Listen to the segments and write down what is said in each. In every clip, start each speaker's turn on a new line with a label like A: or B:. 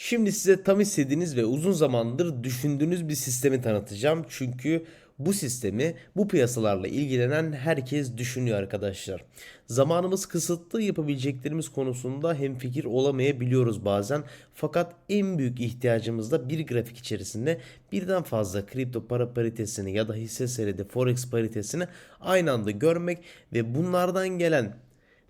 A: Şimdi size tam istediğiniz ve uzun zamandır düşündüğünüz bir sistemi tanıtacağım. Çünkü bu sistemi bu piyasalarla ilgilenen herkes düşünüyor arkadaşlar. Zamanımız kısıtlı yapabileceklerimiz konusunda hemfikir olamayabiliyoruz bazen. Fakat en büyük ihtiyacımız da bir grafik içerisinde birden fazla kripto para paritesini ya da hisse senedi forex paritesini aynı anda görmek ve bunlardan gelen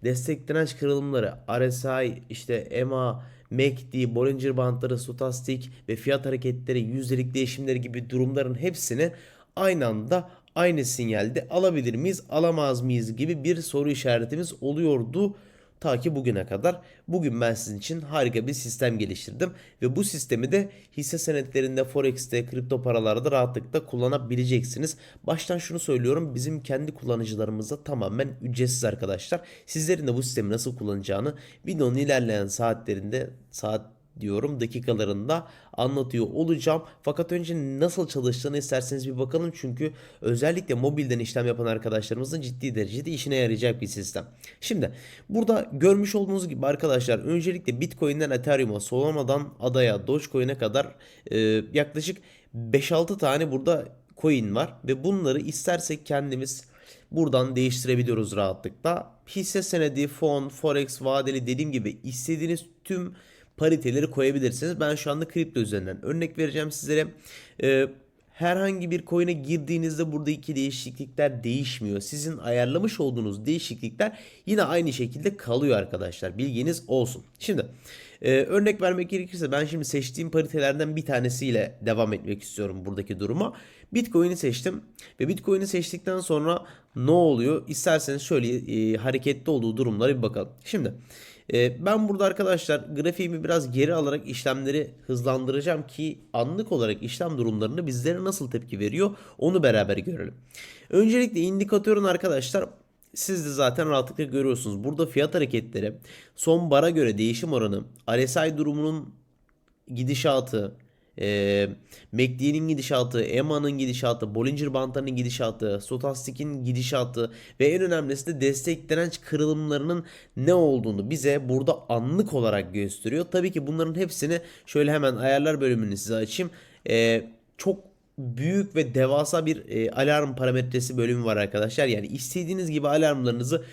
A: destek direnç kırılımları, RSI, işte EMA, MACD, Bollinger Bandları, Stochastic ve fiyat hareketleri, yüzdelik değişimleri gibi durumların hepsini aynı anda aynı sinyalde alabilir miyiz, alamaz mıyız gibi bir soru işaretimiz oluyordu. Ta ki bugüne kadar. Bugün ben sizin için harika bir sistem geliştirdim. Ve bu sistemi de hisse senetlerinde, Forex'te, kripto paralarda rahatlıkla kullanabileceksiniz. Baştan şunu söylüyorum. Bizim kendi kullanıcılarımıza tamamen ücretsiz arkadaşlar. Sizlerin de bu sistemi nasıl kullanacağını videonun ilerleyen saatlerinde, saat diyorum dakikalarında anlatıyor olacağım. Fakat önce nasıl çalıştığını isterseniz bir bakalım. Çünkü özellikle mobilden işlem yapan arkadaşlarımızın ciddi derecede işine yarayacak bir sistem. Şimdi burada görmüş olduğunuz gibi arkadaşlar öncelikle Bitcoin'den Ethereum'a, Solana'dan Ada'ya, Dogecoin'e kadar e, yaklaşık 5-6 tane burada coin var ve bunları istersek kendimiz buradan değiştirebiliyoruz rahatlıkla. Hisse senedi, fon, forex, vadeli dediğim gibi istediğiniz tüm pariteleri koyabilirsiniz. Ben şu anda kripto üzerinden örnek vereceğim sizlere. Ee, herhangi bir coin'e girdiğinizde buradaki değişiklikler değişmiyor. Sizin ayarlamış olduğunuz değişiklikler yine aynı şekilde kalıyor arkadaşlar. Bilginiz olsun. Şimdi e, örnek vermek gerekirse ben şimdi seçtiğim paritelerden bir tanesiyle devam etmek istiyorum buradaki duruma. Bitcoin'i seçtim ve Bitcoin'i seçtikten sonra ne oluyor? İsterseniz şöyle e, hareketli olduğu durumlara bir bakalım. Şimdi e, ben burada arkadaşlar grafiğimi biraz geri alarak işlemleri hızlandıracağım ki anlık olarak işlem durumlarını bizlere nasıl tepki veriyor onu beraber görelim. Öncelikle indikatörün arkadaşlar siz de zaten rahatlıkla görüyorsunuz. Burada fiyat hareketleri son bara göre değişim oranı, RSI durumunun gidişatı, e, MACD'nin gidişatı, EMA'nın gidişatı, Bollinger Bandlarının gidişatı, Stochastic'in gidişatı ve en önemlisi de destek direnç kırılımlarının ne olduğunu bize burada anlık olarak gösteriyor. Tabii ki bunların hepsini şöyle hemen ayarlar bölümünü size açayım. E, çok büyük ve devasa bir e, alarm parametresi bölümü var arkadaşlar. Yani istediğiniz gibi alarmlarınızı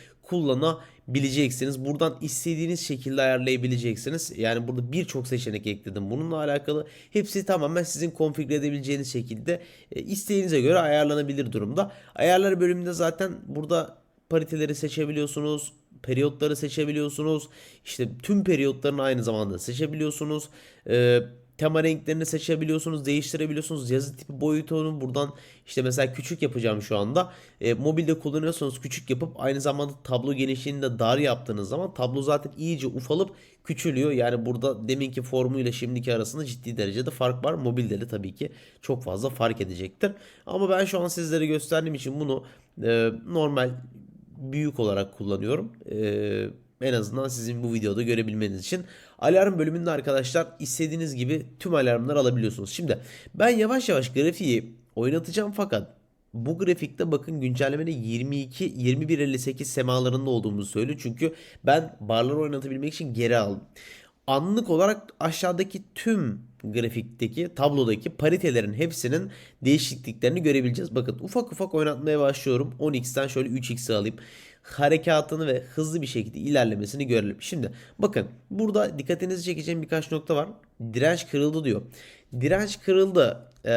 A: kullanabileceksiniz. Buradan istediğiniz şekilde ayarlayabileceksiniz. Yani burada birçok seçenek ekledim. Bununla alakalı hepsi tamamen sizin konfigüre edebileceğiniz şekilde e, isteğinize göre ayarlanabilir durumda. Ayarlar bölümünde zaten burada pariteleri seçebiliyorsunuz periyotları seçebiliyorsunuz. İşte tüm periyotlarını aynı zamanda seçebiliyorsunuz. Ee, tema renklerini seçebiliyorsunuz, değiştirebiliyorsunuz. Yazı tipi boyutunu buradan işte mesela küçük yapacağım şu anda. E, mobilde kullanıyorsanız küçük yapıp aynı zamanda tablo genişliğini de dar yaptığınız zaman tablo zaten iyice ufalıp küçülüyor. Yani burada deminki formuyla şimdiki arasında ciddi derecede fark var. Mobilde de tabii ki çok fazla fark edecektir. Ama ben şu an sizlere gösterdiğim için bunu e, normal büyük olarak kullanıyorum. Eee en azından sizin bu videoda görebilmeniz için. Alarm bölümünde arkadaşlar istediğiniz gibi tüm alarmları alabiliyorsunuz. Şimdi ben yavaş yavaş grafiği oynatacağım fakat bu grafikte bakın güncellemenin 22 21.58 semalarında olduğumuzu söylüyor. Çünkü ben barları oynatabilmek için geri aldım. Anlık olarak aşağıdaki tüm grafikteki tablodaki paritelerin hepsinin değişikliklerini görebileceğiz. Bakın ufak ufak oynatmaya başlıyorum. 10x'ten şöyle 3x'e alayım harekatını ve hızlı bir şekilde ilerlemesini görelim. Şimdi bakın burada dikkatinizi çekeceğim birkaç nokta var. Direnç kırıldı diyor. Direnç kırıldı e,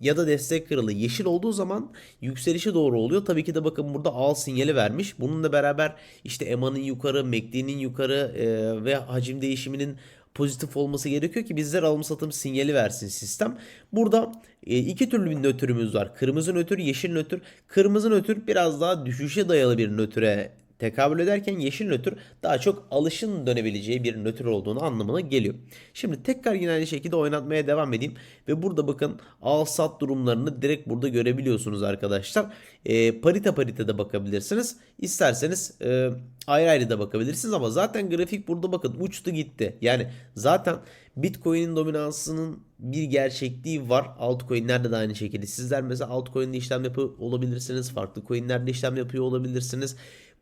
A: ya da destek kırıldı. Yeşil olduğu zaman yükselişe doğru oluyor. Tabii ki de bakın burada al sinyali vermiş. Bununla beraber işte EMA'nın yukarı, MACD'nin yukarı e, ve hacim değişiminin pozitif olması gerekiyor ki bizler alım satım sinyali versin sistem. Burada e, iki türlü bir nötrümüz var. Kırmızı nötr, yeşil nötr. Kırmızı nötr biraz daha düşüşe dayalı bir nötre tekabül ederken yeşil nötr daha çok alışın dönebileceği bir nötr olduğunu anlamına geliyor. Şimdi tekrar yine aynı şekilde oynatmaya devam edeyim ve burada bakın al sat durumlarını direkt burada görebiliyorsunuz arkadaşlar. E, parite parite de bakabilirsiniz. İsterseniz e, ayrı ayrı da bakabilirsiniz ama zaten grafik burada bakın uçtu gitti. Yani zaten Bitcoin'in dominansının bir gerçekliği var. Altcoin'lerde de aynı şekilde. Sizler mesela altcoin'de işlem yapıyor olabilirsiniz. Farklı coin'lerde işlem yapıyor olabilirsiniz.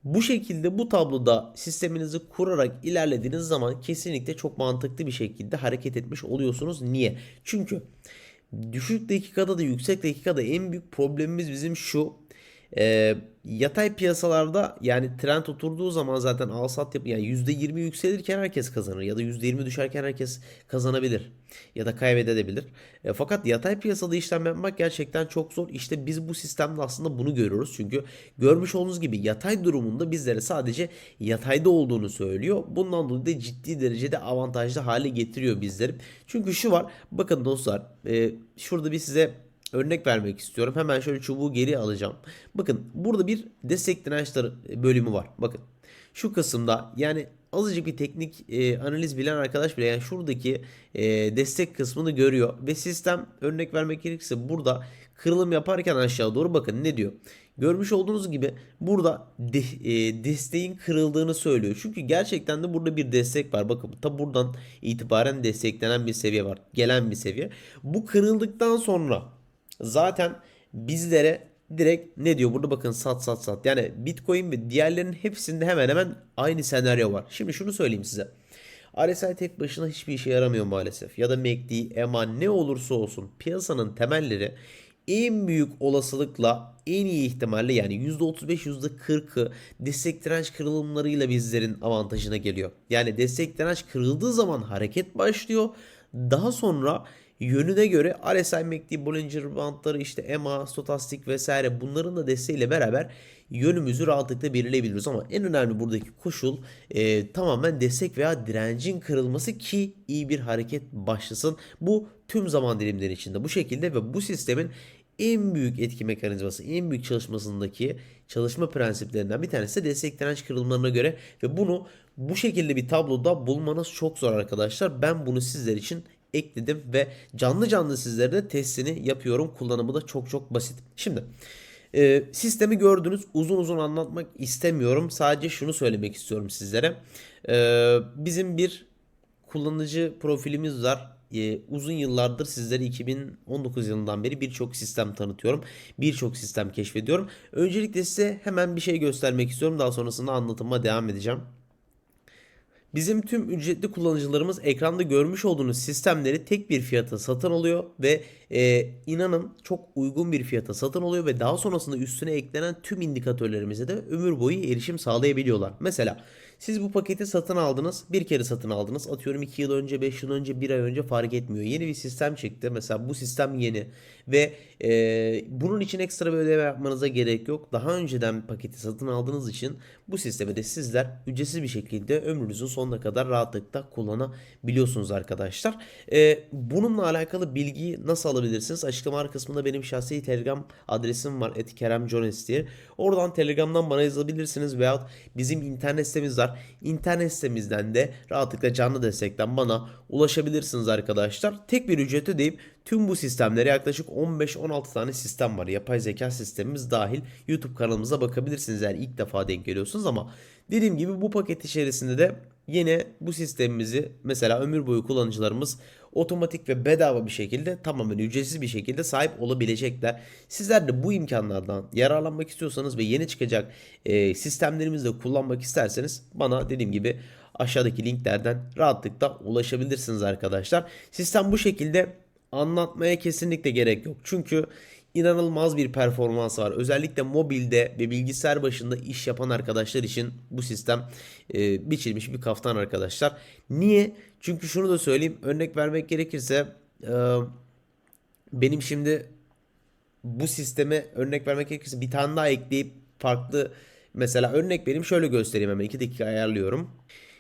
A: Bu şekilde bu tabloda sisteminizi kurarak ilerlediğiniz zaman kesinlikle çok mantıklı bir şekilde hareket etmiş oluyorsunuz. Niye? Çünkü düşük dakikada da yüksek dakikada en büyük problemimiz bizim şu. Ee, yatay piyasalarda yani trend oturduğu zaman zaten al sat yap yani %20 yükselirken herkes kazanır ya da %20 düşerken herkes kazanabilir ya da kaybedebilir. E, fakat yatay piyasada işlem yapmak gerçekten çok zor. İşte biz bu sistemde aslında bunu görüyoruz. Çünkü görmüş olduğunuz gibi yatay durumunda bizlere sadece yatayda olduğunu söylüyor. Bundan dolayı da ciddi derecede avantajlı hale getiriyor bizleri. Çünkü şu var bakın dostlar e, şurada bir size örnek vermek istiyorum. Hemen şöyle çubuğu geri alacağım. Bakın burada bir destek dirençleri bölümü var. Bakın şu kısımda yani azıcık bir teknik e, analiz bilen arkadaş bile yani şuradaki e, destek kısmını görüyor ve sistem örnek vermek gerekirse burada kırılım yaparken aşağı doğru bakın ne diyor. Görmüş olduğunuz gibi burada de, e, desteğin kırıldığını söylüyor. Çünkü gerçekten de burada bir destek var. Bakın ta buradan itibaren desteklenen bir seviye var. Gelen bir seviye. Bu kırıldıktan sonra zaten bizlere direkt ne diyor burada bakın sat sat sat. Yani Bitcoin ve diğerlerinin hepsinde hemen hemen aynı senaryo var. Şimdi şunu söyleyeyim size. RSI tek başına hiçbir işe yaramıyor maalesef. Ya da MACD, EMA ne olursa olsun piyasanın temelleri en büyük olasılıkla en iyi ihtimalle yani %35 %40'ı destek direnç kırılımlarıyla bizlerin avantajına geliyor. Yani destek direnç kırıldığı zaman hareket başlıyor. Daha sonra yönüne göre RSI, MACD, Bollinger Bandları işte EMA, Stokastik vesaire bunların da desteğiyle beraber yönümüzü rahatlıkla belirleyebiliyoruz. Ama en önemli buradaki koşul e, tamamen destek veya direncin kırılması ki iyi bir hareket başlasın. Bu tüm zaman dilimleri içinde bu şekilde ve bu sistemin en büyük etki mekanizması, en büyük çalışmasındaki çalışma prensiplerinden bir tanesi de destek direnç kırılımlarına göre ve bunu bu şekilde bir tabloda bulmanız çok zor arkadaşlar. Ben bunu sizler için ekledim ve canlı canlı sizlere de testini yapıyorum. Kullanımı da çok çok basit. Şimdi e, sistemi gördünüz. Uzun uzun anlatmak istemiyorum. Sadece şunu söylemek istiyorum sizlere. E, bizim bir kullanıcı profilimiz var. E, uzun yıllardır sizlere 2019 yılından beri birçok sistem tanıtıyorum. Birçok sistem keşfediyorum. Öncelikle size hemen bir şey göstermek istiyorum. Daha sonrasında anlatıma devam edeceğim. Bizim tüm ücretli kullanıcılarımız ekranda görmüş olduğunuz sistemleri tek bir fiyata satın alıyor ve e, inanın çok uygun bir fiyata satın alıyor ve daha sonrasında üstüne eklenen tüm indikatörlerimize de ömür boyu erişim sağlayabiliyorlar. Mesela siz bu paketi satın aldınız. Bir kere satın aldınız. Atıyorum 2 yıl önce, 5 yıl önce, 1 ay önce fark etmiyor. Yeni bir sistem çıktı. Mesela bu sistem yeni ve e, bunun için ekstra bir ödeme yapmanıza gerek yok. Daha önceden paketi satın aldığınız için bu sistemi de sizler ücretsiz bir şekilde ömrünüzün sonuna kadar rahatlıkla kullanabiliyorsunuz arkadaşlar. E, bununla alakalı bilgiyi nasıl alabilirsiniz? Açıklama kısmında benim şahsi Telegram adresim var. Keremjones diye. Oradan Telegram'dan bana yazabilirsiniz veyahut bizim internet sitemiz var. İnternet sitemizden de rahatlıkla canlı destekten bana ulaşabilirsiniz arkadaşlar. Tek bir ücret ödeyip tüm bu sistemlere yaklaşık 15-16 tane sistem var. Yapay zeka sistemimiz dahil YouTube kanalımıza bakabilirsiniz eğer ilk defa denk geliyorsunuz ama dediğim gibi bu paket içerisinde de yine bu sistemimizi mesela ömür boyu kullanıcılarımız otomatik ve bedava bir şekilde tamamen ücretsiz bir şekilde sahip olabilecekler. Sizler de bu imkanlardan yararlanmak istiyorsanız ve yeni çıkacak e, sistemlerimizi de kullanmak isterseniz bana dediğim gibi aşağıdaki linklerden rahatlıkla ulaşabilirsiniz arkadaşlar. Sistem bu şekilde anlatmaya kesinlikle gerek yok. Çünkü inanılmaz bir performans var. Özellikle mobilde ve bilgisayar başında iş yapan arkadaşlar için bu sistem e, biçilmiş bir kaftan arkadaşlar. Niye? Çünkü şunu da söyleyeyim. Örnek vermek gerekirse e, benim şimdi bu sisteme örnek vermek gerekirse bir tane daha ekleyip farklı mesela örnek vereyim şöyle göstereyim hemen 2 dakika ayarlıyorum.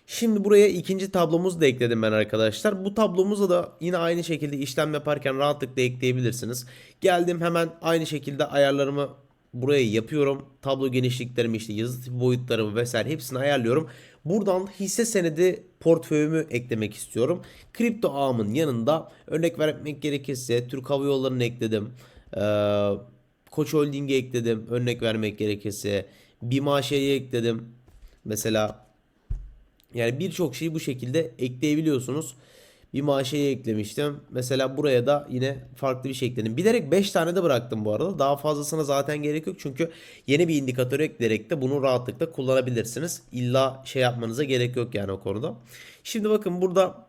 A: Şimdi buraya ikinci tablomuzu da ekledim ben arkadaşlar. Bu tablomuza da yine aynı şekilde işlem yaparken rahatlıkla ekleyebilirsiniz. Geldim hemen aynı şekilde ayarlarımı buraya yapıyorum. Tablo genişliklerimi işte yazı tipi boyutlarımı vesaire hepsini ayarlıyorum. Buradan hisse senedi portföyümü eklemek istiyorum. Kripto ağımın yanında örnek vermek gerekirse Türk Hava Yolları'nı ekledim. Ee, Koç Holding'i ekledim. Örnek vermek gerekirse BİMAŞ'ı ekledim. Mesela yani birçok şeyi bu şekilde ekleyebiliyorsunuz. bir maaşeyi eklemiştim. Mesela buraya da yine farklı bir şey ekledim. Bilerek 5 tane de bıraktım bu arada. Daha fazlasına zaten gerek yok. Çünkü yeni bir indikatör ekleyerek de bunu rahatlıkla kullanabilirsiniz. İlla şey yapmanıza gerek yok yani o konuda. Şimdi bakın burada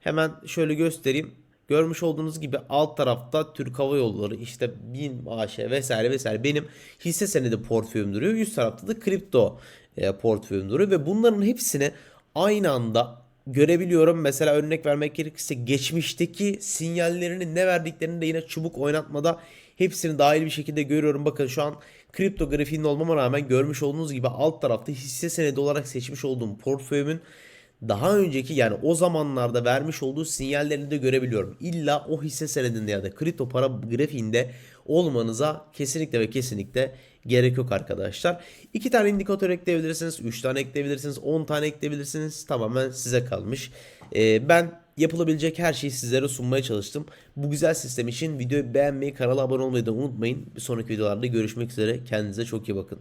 A: hemen şöyle göstereyim. Görmüş olduğunuz gibi alt tarafta Türk Hava Yolları işte BİM AŞ vesaire vesaire benim hisse senedi portföyüm duruyor. Üst tarafta da kripto e, portföyüm duruyor ve bunların hepsini aynı anda görebiliyorum. Mesela örnek vermek gerekirse geçmişteki sinyallerini ne verdiklerini de yine çubuk oynatmada hepsini dahil bir şekilde görüyorum. Bakın şu an kripto grafiğinde olmama rağmen görmüş olduğunuz gibi alt tarafta hisse senedi olarak seçmiş olduğum portföyümün daha önceki yani o zamanlarda vermiş olduğu sinyallerini de görebiliyorum. İlla o hisse senedinde ya da kripto para grafiğinde olmanıza kesinlikle ve kesinlikle gerek yok arkadaşlar. 2 tane indikatör ekleyebilirsiniz, 3 tane ekleyebilirsiniz, 10 tane ekleyebilirsiniz. Tamamen size kalmış. Ee, ben yapılabilecek her şeyi sizlere sunmaya çalıştım. Bu güzel sistem için videoyu beğenmeyi, kanala abone olmayı da unutmayın. Bir sonraki videolarda görüşmek üzere. Kendinize çok iyi bakın.